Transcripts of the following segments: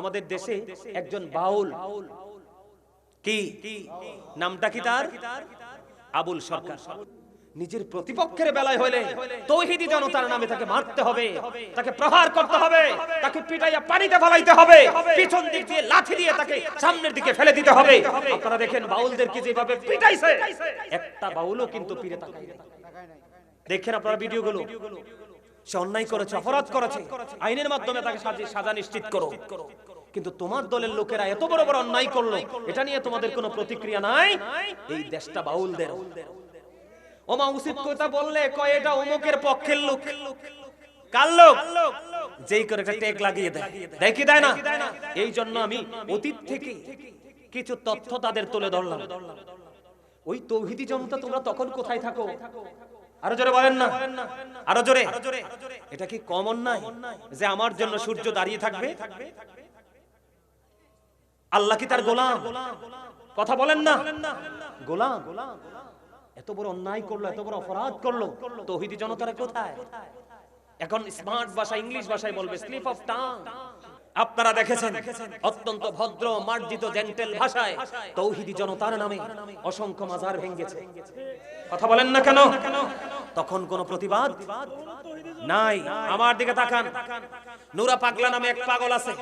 আমাদের দেশে একজন বাউল। কি? নামটা কি তার? আবুল সরকার। নিজের প্রতিপক্ষের বেলায় হলে তৌহিদি জনতার নামে তাকে মারতে হবে। তাকে প্রহার করতে হবে। তাকে পিটাইয়া পানিতে ফেলাইতে হবে। পিছন দিক দিয়ে লাঠি দিয়ে তাকে সামনের দিকে ফেলে দিতে হবে। আপনারা দেখেন বাউলদেরকে যেভাবে পিটাইছে? একটা বাউলও কিন্তু পিড়ে তাকায় দেখেন আপনারা ভিডিওগুলো। সে অন্যায় করেছে, অপরাধ করেছে। আইনের মাধ্যমে তাকে সাজা নিশ্চিত করো। কিন্তু তোমার দলের লোকেরা এত বড় বড় অন্যায় করল, এটা নিয়ে তোমাদের কোনো প্রতিক্রিয়া নাই? এই দেশটা বাউলদের। ওমা উচিত কথা বললে, কয়, এটা অমুকের পক্ষের লোক। যেই করে একটা টেক লাগিয়ে দেয়। দেয় দেয় না? এই জন্য আমি অতীত থেকে কিছু তথ্য তাদের তুলে ধরলাম। ওই তৌহিদি জনতা তোমরা তখন কোথায় থাকো? আরও জোরে বলেন না। আরও জোরে এটা কি কমন নাই? যে আমার জন্য সূর্য দাঁড়িয়ে থাকবে? আল্লাহ কি তার গোলাম? কথা বলেন না। গোলাম? এত বড় অন্যায় করল এত বড় অপরাধ করল। তৌহিদি জনতারা কোথায়? এখন স্মার্ট ভাষা ইংলিশ ভাষায় বলবে স্লিপ অফ টাং আপনারা দেখেছেন, অত্যন্ত ভদ্র, মার্জিত, জেন্টেল ভাষায় তৌহিদি জনতার নামে অসংখ্য মাজার ভেঙ্গেছে। কথা বলেন না কেন? তখন কোন প্রতিবাদ নাই। আমার দিকে তাকান। নুরা পাগলা নামে এক পাগল আছে।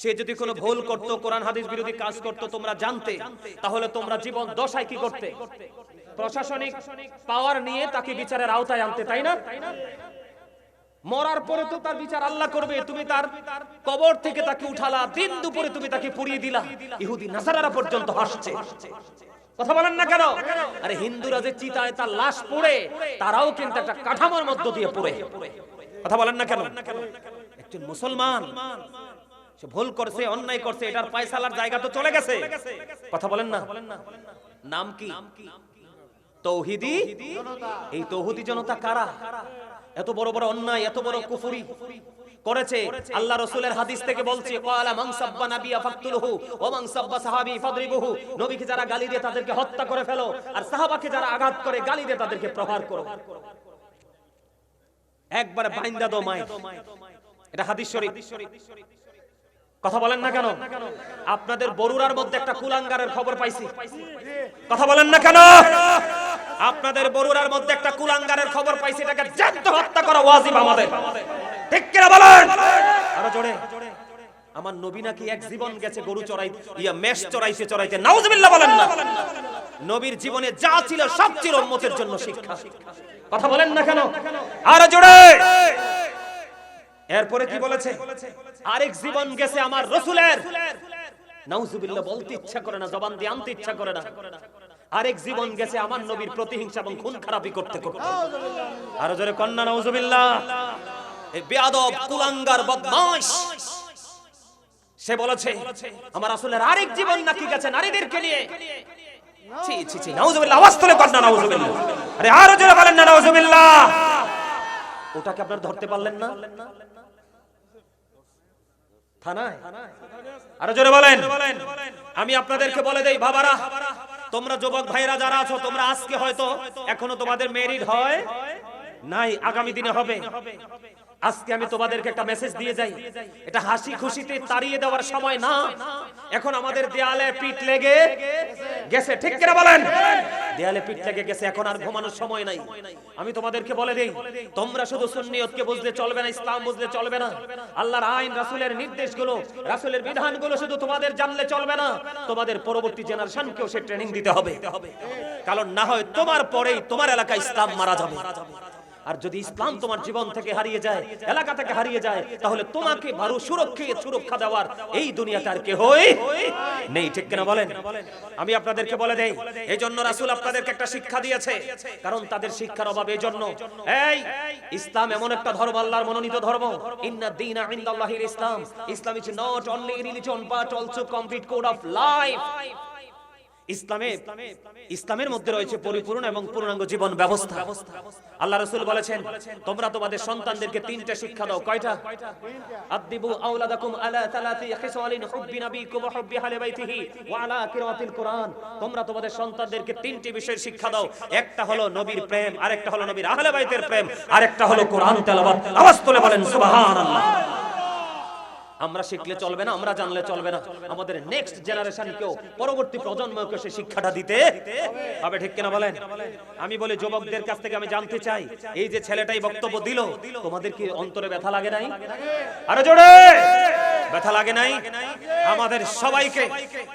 সে যদি কোনো ভুল করতো, কোরআন, হাদিস বিরোধী কাজ করতো, তোমরা জানতে, তাহলে তোমরা জীবন দশায় কি করতে? প্রশাসনিক পাওয়ার নিয়ে তাকে বিচারের আওতায় আনতে, তাই না? মরার পরে তো তার বিচার আল্লাহ করবে, তুমি তার কবর থেকে তাকে উঠালা, দিন দুপুরে তুমি তাকে পুড়িয়ে দিলা। ইহুদি নাসারারা পর্যন্ত হাসছে। কথা বলেন না কেন? আরে হিন্দুরা যে চিতায় তার লাশ পড়ে, তারাও কিন্তু একটা কাঠামোর মধ্য দিয়ে পড়ে। কথা বলেন না কেন? একজন মুসলমান, সে ভুল করছে, অন্যায় করছে, এটার পায়সালার জায়গা তো চলে গেছে। কথা বলেন না? নাম কি? তৌহিদি? এই তৌহিদি জনতা কারা? এত বড় বড় অন্যায়, এত বড় কুফুরি করেছে। আল্লাহ রসুলের হাদিস থেকে বলছে, ক্বালা মান নাবিয়া ফাকতুলহু ওয়া মান সাহাবী ফাদরিবুহু। নবীকে যারা গালি দিয়ে তাদেরকে হত্যা করে ফেলো, আর সাহাবাকে যারা আঘাত করে, গালি দিয়ে তাদেরকে প্রহার করো। একবারে বাইন্দা দো মাই এটা হাদিস শরীফ। কথা বলেন না কেন? আপনাদের বরুরার মধ্যে একটা কুলাঙ্গারের খবর পাইছি। কথা বলেন না কেন? আপনাদের বরুরার মধ্যে একটা কুলাঙ্গারের খবর পাইছি, এটাকে জ্যান্ত হত্যা করা ওয়াজিব আমাদের। ঠিক কিনা বলেন? আরও জোরে। আমার নবী নাকি এক জীবন গেছে গরু চড়াই ইয়া মেষ চড়াইছে চড়াইতে। নাউজুবিল্লাহ বলেন না। নবীর জীবনে যা ছিল সব ছিল উম্মতের জন্য শিক্ষা। কথা বলেন না কেন? আরও জোরে। এরপরে কি বলেছে? আরেক জীবন গেছে আমার রসুলের। নাউজুবিল্লাহ বলতে ইচ্ছা করে না, জবান দিয়ে আনতে ইচ্ছা করে না। আরেক জীবন গেছে আমার নবীর প্রতিহিংসা এবং খুন খারাপি করতে করতে। আরও জোরে কন্যা নাউজুবিল্লাহ এই বেয়াদব কুলাঙ্গার বদমাশ। সে বলেছে আমার আসলের আরেক জীবন নাকি গেছে নারীদেরকে নিয়ে। ছি ছি ছি নাউজুবিল্লাহ আওয়াজ তুলে কন্যা নাউজুবিল্লাহ আরে আরও জোরে বলেন না নাউজুবিল্লাহ ওটাকে আপনারা ধরতে পারলেন না? থানায়? আরও জোরে বলেন। আমি আপনাদেরকে বলে দেই বাবারা। তোমরা যুবক ভাইরা যারা আছো, তোমরা আজকে হয়তো এখনও তোমাদের মেরিট হয় নাই, আগামী দিনে হবে। আজকে আমি তোমাদেরকে একটা মেসেজ দিয়ে যাই। এটা হাসি খুশিতে তাড়িয়ে দেওয়ার সময় না। এখন আমাদের দেয়ালে পিঠ লেগে গেছে ঠিক কিনা বলেন? দেয়ালে পিঠ লেগে গেছে এখন আর ঘুমানোর সময় নাই। আমি তোমাদেরকে বলে দেই তোমরা শুধু সুন্নিয়তকে বুঝলে চলবে না ইসলাম বুঝলে চলবে না। আল্লাহর আইন রাসূলের নির্দেশগুলো রাসূলের বিধানগুলো শুধু তোমাদের জানলে চলবে না। তোমাদের পরবর্তী জেনারেশনকেও সে ট্রেনিং দিতে হবে। কারণ না হয় তোমার পরেই তোমার এলাকায় ইসলাম মারা যাবে। আর যদি ইসলাম তোমার জীবন থেকে হারিয়ে যায় এলাকা থেকে হারিয়ে যায় তাহলে তোমাকে ভালো সুরক্ষিত সুরক্ষা দেওয়ার এই দুনিয়াতে আর কে হই? নেই ঠিক কিনা বলেন? আমি আপনাদেরকে বলে দেই এই জন্য রাসূল আপনাদেরকে একটা শিক্ষা দিয়েছে কারণ তাদের শিক্ষার অভাব এই জন্য। এই ইসলাম এমন একটা ধর্ম আল্লাহর মনোনীত ধর্ম। ইন্না দীনা ইনদাল্লাহিল ইসলাম। Islam is not only religion but also complete code of life ইসলামে ইসলামের মধ্যে রয়েছে পরিপূর্ণ এবং পূর্ণাঙ্গ জীবন ব্যবস্থা। আল্লাহ রসুল বলেছেন তোমরা তোমাদের সন্তানদেরকে তিনটা শিক্ষা দাও কয়টা? আদিবু আওলাদাকুম আলা তালাতি খিসালিন হুব্বি নাবিকুম ওয়া হুব্বি আহলি বাইতিহি ওয়া আলা কোরআন। তোমরা তোমাদের সন্তানদেরকে তিনটি বিষয়ের শিক্ষা দাও। একটা হলো নবীর প্রেম আরেকটা হলো নবীর আহলে বাইতের প্রেম আরেকটা হলো কোরআন তেলাওয়াত। আওয়াজ তুলে বলেন সুবহানাল্লাহ। আমরা শিখলে চলবে না আমরা জানলে চলবে না। আমাদের নেক্সট জেনারেশন জেনারেশনকেও পরবর্তী প্রজন্মকে সে শিক্ষাটা দিতে হবে। ঠিক কিনা বলেন? আমি বলি যুবকদের কাছ থেকে আমি জানতে চাই এই যে ছেলেটাই বক্তব্য দিল তোমাদের কি অন্তরে ব্যথা লাগে নাই? আরে জোরে! ব্যথা লাগে নাই? আমাদের সবাইকে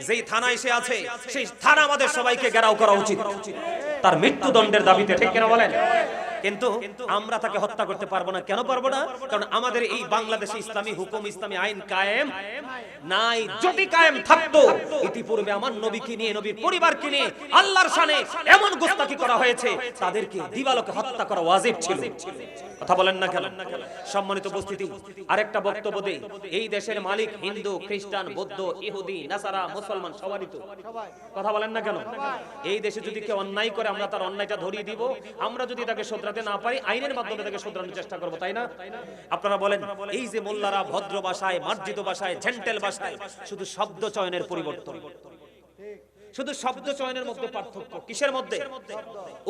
যেই থানায় সে আছে সেই থানা আমাদের সবাইকে ঘেরাও করা উচিত। তার মৃত্যুদণ্ডের দাবিতে ঠিক কিনা বলেন? কিন্তু আমরা তাকে হত্যা করতে পারব না। কেন পারব না? কারণ আমাদের এই বাংলাদেশে ইসলামী হুকুম, ইসলামী আইন কায়েম নাই। যদি কায়েম থাকতো, ইতিপূর্বে আমার নবীকে নিয়ে, নবীর পরিবারকে নিয়ে, আল্লাহর শানে এমন গুস্তাকি করা হয়েছে, তাদেরকে দিবালোকে হত্যা করা ওয়াজিব ছিল। কথা বলেন না কেন? সম্মানিত উপস্থিতি, আরেকটা বক্তব্য দেই। এই দেশের মালিক হিন্দু, খ্রিস্টান, বৌদ্ধ, ইহুদি, নাসারা, মুসলমান, সবারই তো। কথা বলেন না কেন? এই দেশে যদি কেউ অন্যায় করে, আমরা তার অন্যায়টা ধরিয়ে দিব। আমরা যদি তাকে শোধরাতে না পারি, আইনের মাধ্যমে তাকে শোধরানোর চেষ্টা করব, তাই না? আপনারা বলেন, এই যে মোল্লারা ভদ্র ভাষায়, মার্জিত ভাষায় জেন্টেল ভাষায়, শুধু শব্দ চয়নের পরিবর্তন। শুধু শব্দ চয়নের মধ্যে পার্থক্য। কিসের মধ্যে?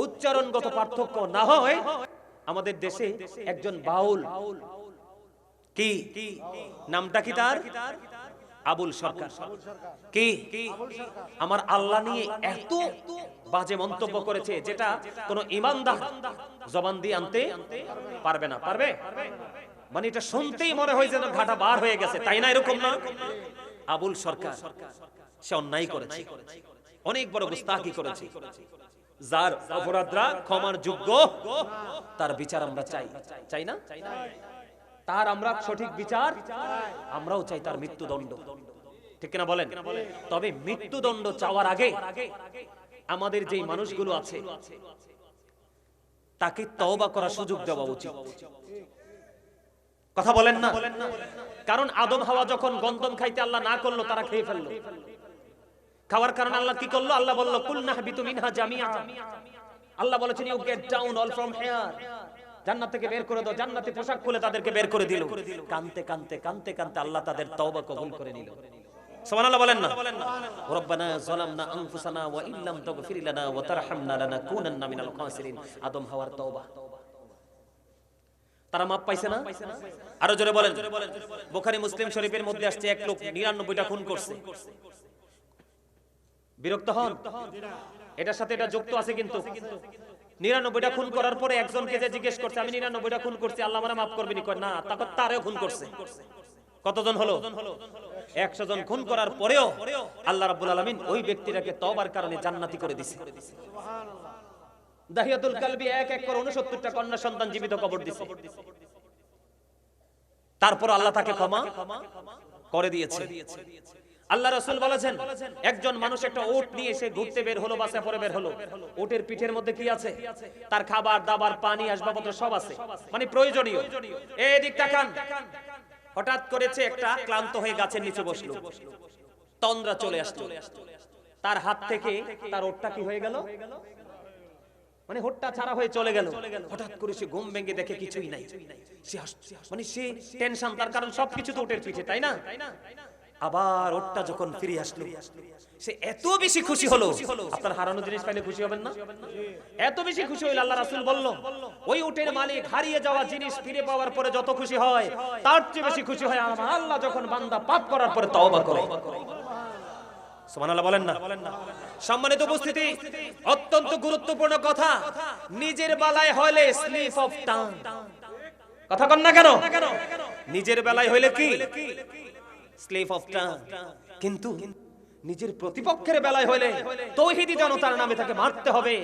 উচ্চারণগত পার্থক্য না হয়, আমাদের দেশে একজন বাউল, কি? নামটা কি তার? আবুল সরকার। কি? আমার আল্লাহ নিয়ে এত বাজে মন্তব্য করেছে যেটা কোন ইমানদার জবান দিয়ে আনতে পারবে না। পারবে? মানে এটা শুনতেই মনে হয় যেন ঘাটা বার হয়ে গেছে, তাই না? এরকম না? আবুল সরকার, সে অন্যায় করেছে। অনেক বড় গুস্তাকি করেছে। যার অপরাধরা ক্ষমার যোগ্য, তার বিচার আমরা চাই। চাই না? তার আমরা সঠিক বিচার? আমরাও চাই তার মৃত্যুদণ্ড। ঠিক কিনা বলেন? তবে মৃত্যুদণ্ড চাওয়ার আগে আমাদের যেই মানুষগুলো আছে, তাকে তওবা করার সুযোগ দেওয়া উচিত। কথা বলেন না? কারণ আদম হাওয়া যখন গন্ধম খাইতে আল্লাহ না করল, তারা খেয়ে ফেলল। খাওয়ার কারণে আল্লাহ কি করল? আল্লাহ বলল, কুল নাহবিতু মিনহা জামিআ। আল্লাহ বলেছেন you get down all from here জান্নাত থেকে বের করে দাও। জান্নাতে পোশাক খুলে তাদেরকে বের করে দিল। কানতে কানতে কানতে কানতে আল্লাহ তাদের তওবা কবুল করে নিল। তারা মাপ পাইছে না? আরও বলেন। বুখারী, মুসলিম শরীফের মধ্যে আসছে এক লোক 99টা খুন করছে। বিরক্ত হন? এটার সাথে এটা যুক্ত আছে কিন্তু। নিরানব্বইটা খুন করার পরে একজনকে যে জিজ্ঞেস করছে, আমি নিরানব্বইটা খুন করছি, আল্লাহ আমার মাফ করবেনি কয় না, তারপর তারেও খুন করছে। কতজন হলো? একশো জন খুন করার পরেও আল্লাহ রাব্বুল আলামিন ওই ব্যক্তিটাকে তবার কারণে জান্নাতি করে দিছে। দাহিয়াতুল কালবি এক এক করে উনসত্তরটা কন্যা সন্তান জীবিত কবর দিছে। তারপর আল্লাহ তাকে ক্ষমা করে দিয়েছে। আল্লাহ রসুল বলেছেন, একজন মানুষ একটা ওট নিয়ে এসে ঘুরতে বের হলো বা পরে বের হলো। ওটের পিঠের মধ্যে কি আছে? তার খাবার, দাবার, পানি, আসবাবপত্র সব আছে। মানে প্রয়োজনীয়। এই দিক তাকান। হঠাৎ করেছে একটা ক্লান্ত হয়ে গাছের নিচে বসল। তন্দ্রা চলে আসলো। তার হাত থেকে তার ওটটা কি হয়ে গেল? মানে হোটটা ছাড়া হয়ে চলে গেল। হঠাৎ করে সে ঘুম ভেঙে দেখে কিছুই নাই। মানে সে টেনশন, তার কারণ সবকিছু তো ওটের পিঠে, তাই না? আবার ওটটা যখন ফিরে আসলো, সে এত বেশি খুশি হলো, আপনার হারানো জিনিস পাইলে খুশি হবেন না? এত বেশি খুশি হইল আল্লাহ রাসূল বলল, ওই উটের মালিক হারিয়ে যাওয়া জিনিস ফিরে পাওয়ার পরে যত খুশি হয়, তার চেয়ে বেশি খুশি হয় আমার আল্লাহ যখন বান্দা পাপ করার পরে তওবা করে। সুবহানাল্লাহ, বলেন না। সম্মানিত উপস্থিতি, অত্যন্ত গুরুত্বপূর্ণ কথা, নিজের বেলায় হলে স্লিপ অফ টাং। কথা কন না কেন? নিজের বেলায় হইলে কি? স্লিপ অফ টাং কিন্তু নিজের প্রতিপক্ষের বেলায় হলে তৌহিদি জনতার নামে তাকে মারতে হবে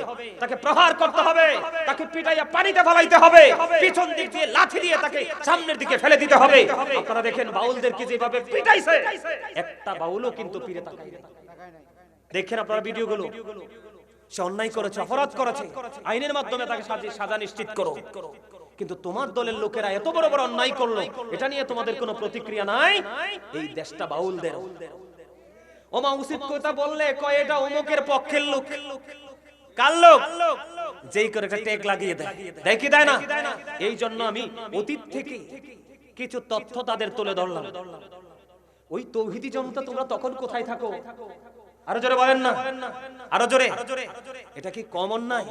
তাকে প্রহার করতে হবে তাকে পিটাইয়া পানিতে ফেলাইতে হবে পিছন দিক দিয়ে লাঠি দিয়ে তাকে সামনের দিকে ফেলে দিতে হবে। আপনারা দেখেন বাউলদেরকে যেভাবে পিটাইছে। একটা বাউলও কিন্তু ফিরে তাকায় না দেখেন আপনারা ভিডিওগুলো। সে অন্যায় করেছে অপরাধ করেছে আইনের মাধ্যমে তাকে সাজা নিশ্চিত করো। কিন্তু তোমার দলের লোকেরা এত বড় বড় অন্যায় করল, এটা নিয়ে তোমাদের কোনো প্রতিক্রিয়া নাই? এই দেশটা বাউলদের। ওমা উচিত কথা বললে, কয়, এটা অমুকের পক্ষের লোক। যেই করে একটা টেক লাগিয়ে দেয়। কি দেয় না? এই জন্য আমি অতীত থেকে কিছু তথ্য তাদের তুলে ধরলাম। ওই তৌহিদি জনতা তোমরা তখন কোথায় থাকো? আরও জোরে বলেন না। আরও জোরে। এটা কি কম অন্যায়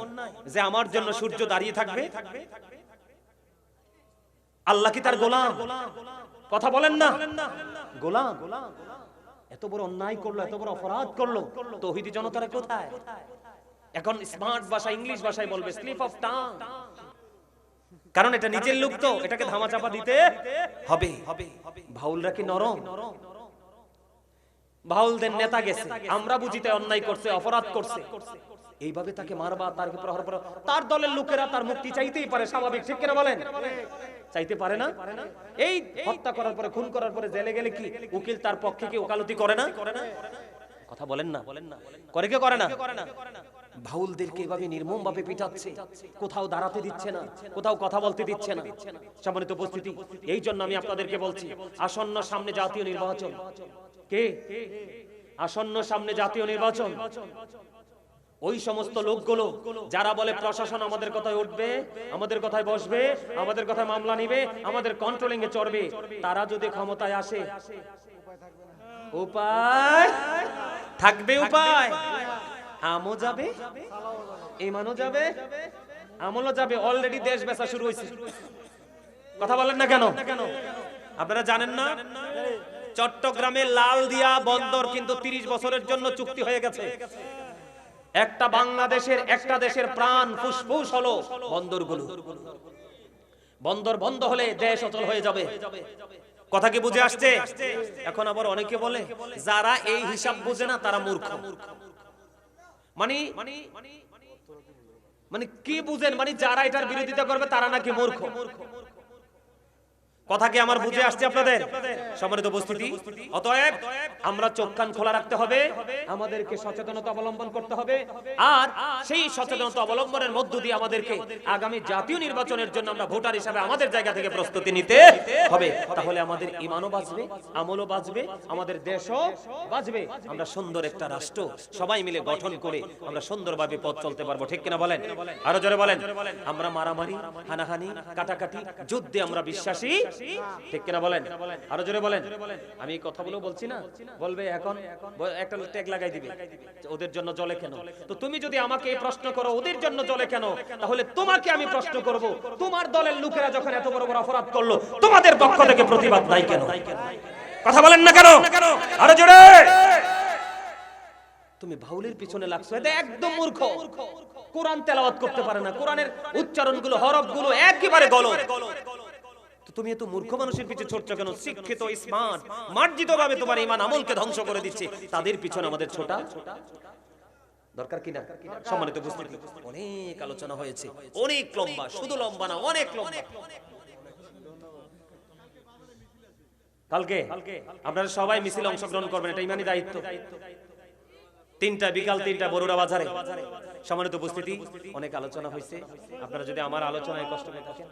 যে আমার জন্য সূর্য দাঁড়িয়ে থাকবে? আল্লাহ কি তার গোলাম? কথা বলেন না। গোলাম। এত বড় অন্যায় করল, এত বড় অপরাধ করল, তৌহিদি জনতারা কোথায়? এখন স্মার্ট ভাষা ইংলিশ ভাষায় বলবে স্লিপ অফ টাং কারণ এটা নিজের লোক তো, এটাকে ধামাচাপা দিতে হবে। ভাউলরা কি নরম? ভাউলদের নেতা গেছে, আমরা বুঝিতে অন্যায় করছে, অপরাধ করছে। এইভাবে তাকে মারবা তার প্রহার করা। তার দলের লোকেরা তার মুক্তি চাইতেই পারে, স্বাভাবিক, ঠিক কিনা বলেন? চাইতে পারে না? এই হত্যা করার পরে, খুন করার পরে জেলে গেলে কি উকিল তার পক্ষে কি ওকালতি করে না? কথা বলেন না। করে কে করে না? ভাউলদেরকে এভাবে নির্মম ভাবে কোথাও দাঁড়াতে দিচ্ছে না, কোথাও কথা বলতে দিচ্ছে না। সম্মানিত উপস্থিতি, এই জন্য আমি আপনাদেরকে বলছি, আসন্ন সামনে জাতীয় নির্বাচন। কে? আসন্ন সামনে জাতীয় নির্বাচন। ওই সমস্ত লোকগুলো, যারা বলে প্রশাসন আমাদের কথায় উঠবে, আমাদের কথায় বসবে, আমাদের কথায় মামলা নিবে, আমাদের কন্ট্রোলিং এ চড়বে, তারা যদি ক্ষমতায় আসে, উপায়? থাকবে উপায়? আমও যাবে, ইমানও যাবে, আমলও যাবে অলরেডি দেশ বেচা শুরু হয়েছে কথা বলেন না কেন? আপনারা জানেন না? চট্টগ্রামে লাল দিয়া বন্দর কিন্তু 30 বছরের জন্য চুক্তি হয়ে গেছে। একটা বাংলাদেশের একটা দেশের প্রাণ ফুসফুস হলো বন্দরগুলো। বন্দর বন্ধ হলে দেশ অচল হয়ে যাবে। কথা কি বুঝে আসছে? এখন আবার অনেকে বলে, যারা এই হিসাব বুঝে না, তারা মূর্খ। মানে মানে কি বুঝেন? মানে যারা এটার বিরোধিতা করবে, তারা নাকি মূর্খ। কথা কি আমার বুঝে আসছে আপনাদের? সম্মানিত উপস্থিতি। অতএব আমরা চোখ কান খোলা রাখতে হবে। আমাদেরকে সচেতনতা অবলম্বন করতে হবে। আর সেই সচেতনতা অবলম্বনের মধ্য দিয়ে আমাদেরকে আগামী জাতীয় নির্বাচনের জন্য আমরা ভোটার হিসাবে আমাদের জায়গা থেকে প্রস্তুতি নিতে হবে। তাহলে আমাদের ইমানও বাঁচবে আমলও বাঁচবে আমাদের দেশও বাঁচবে। আমরা সুন্দর একটা রাষ্ট্র সবাই মিলে গঠন করে আমরা সুন্দরভাবে পথ চলতে পারব। ঠিক কিনা বলেন? আরও জোরে বলেন। আমরা মারামারি হানাহানি কাটাকাটি যুদ্ধে আমরা বিশ্বাসী ঠিক কিনা বলেন? আরও জোরে বলেন। আমি এই কথাগুলো বলছি না। বলবে এখন একটা ট্যাগ লাগাই দিবে। ওদের জন্য জলে কেন? তো তুমি যদি আমাকে এই প্রশ্ন করো ওদের জন্য জলে কেন? তাহলে তোমাকে আমি প্রশ্ন করব। তোমার দলের লোকেরা যখন এত বড় বড় অপরাধ করল তোমাদের পক্ষ থেকে প্রতিবাদ নাই কেন? কথা বলেন না কেন? আরও জোরে! তুমি ভাউলের পিছনে লাগছো এটা একদম মূর্খ। কোরআন তেলাওয়াত করতে পারে না। কোরআনের উচ্চারণ উচ্চারণগুলো হরফগুলো একেবারে গলত তুমি এত মূর্খ মানুষের পিছনে ছুটছো কেন? শিক্ষিত স্মার্ট মার্জিত ভাবে তোমার ইমান আমলকে ধ্বংস করে দিচ্ছে। তাদের পিছনে আমাদের ছোটা। দরকার কিনা সম্মানিত উপস্থিতি। অনেক আলোচনা হয়েছে। অনেক লম্বা শুধু লম্বা না অনেক লম্বা। কালকে আপনারা সবাই মিছিলে অংশগ্রহণ করবেন এটা ইমানি দায়িত্ব। তিনটা বিকাল তিনটা বড়ুরা বাজারে। সম্মানিত উপস্থিতি অনেক আলোচনা হয়েছে। আপনারা যদি আমার আলোচনায় কষ্ট পেয়ে থাকেন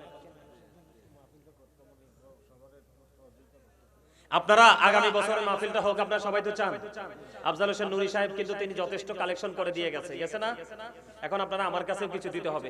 আপনারা আগামী বছরের মাহফিলটা হোক, আপনারা সবাই তো চান। আফজাল হোসেন নুরি সাহেব কিন্তু তিনি যথেষ্ট কালেকশন করে দিয়ে গেছে। গেছে না? এখন আপনারা আমার কাছেও কিছু দিতে হবে।